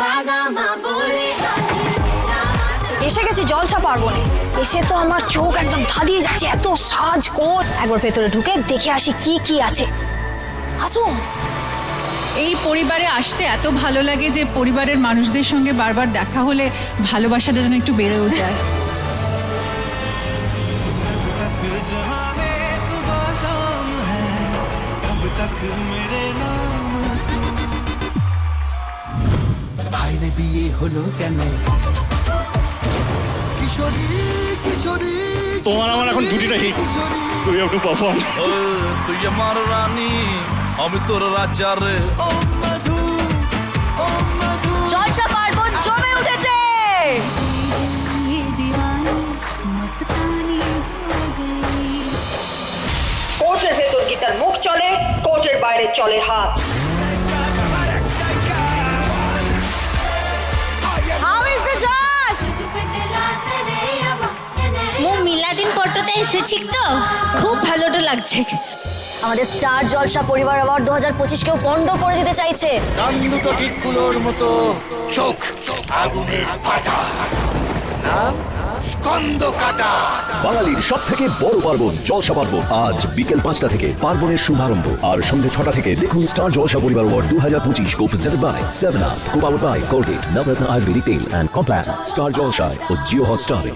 বাগামা বলে গালি এসে গেছি জলসা পার্বণে এসে তো আমার চোখ একদম ধাঁধিয়ে যাচ্ছে এত সাজ কোট একবার ভেতরে ঢুকে দেখে আসি কি কি আছে আসুন এই পরিবারে আসতে এত ভালো লাগে যে পরিবারের মানুষদের সঙ্গে বারবার দেখা হলে ভালোবাসাটা যেন একটু বেড়েও যায় तक जहाँ में सुबह शाम है कब तक मेरे नाम ভাইরে বিয়ে হলো কেন? তোমার আমার এখন ছুটি হিট তুই একটু পারফর্ম তুই আমার রানী আমি তোর রাজা রে জলসা ভেতর গীতার মুখ চলে কোচের বাইরে চলে হাত। মিলাদিন ফটোতে এসেছি তো? খুব ভালোটা লাগছে। আমাদের স্টার জলসা পরিবার অ্যাওয়ার্ড দু হাজার পঁচিশ কেউ পণ্ড করে দিতে চাইছে। কান দুটো ঠিকগুলোর মতো। চোখ আগুনের ফাটা নাম স্কন্দ কাটা বাঙালির সব থেকে বড় পার্বণ জলসা পার্বণ আজ বিকেল পাঁচটা থেকে পার্বণের শুভারম্ভ। আর সন্ধ্যে ছটা থেকে দেখুন স্টার জলসা পরিবার ওয়ার্ড দু হাজার পঁচিশ। Co presented by seven up co powered by Colgate Navratna ayurvedic তেল অ্যান্ড কমপ্ল্যান স্টার জলসায় ও জিও হটস্টারে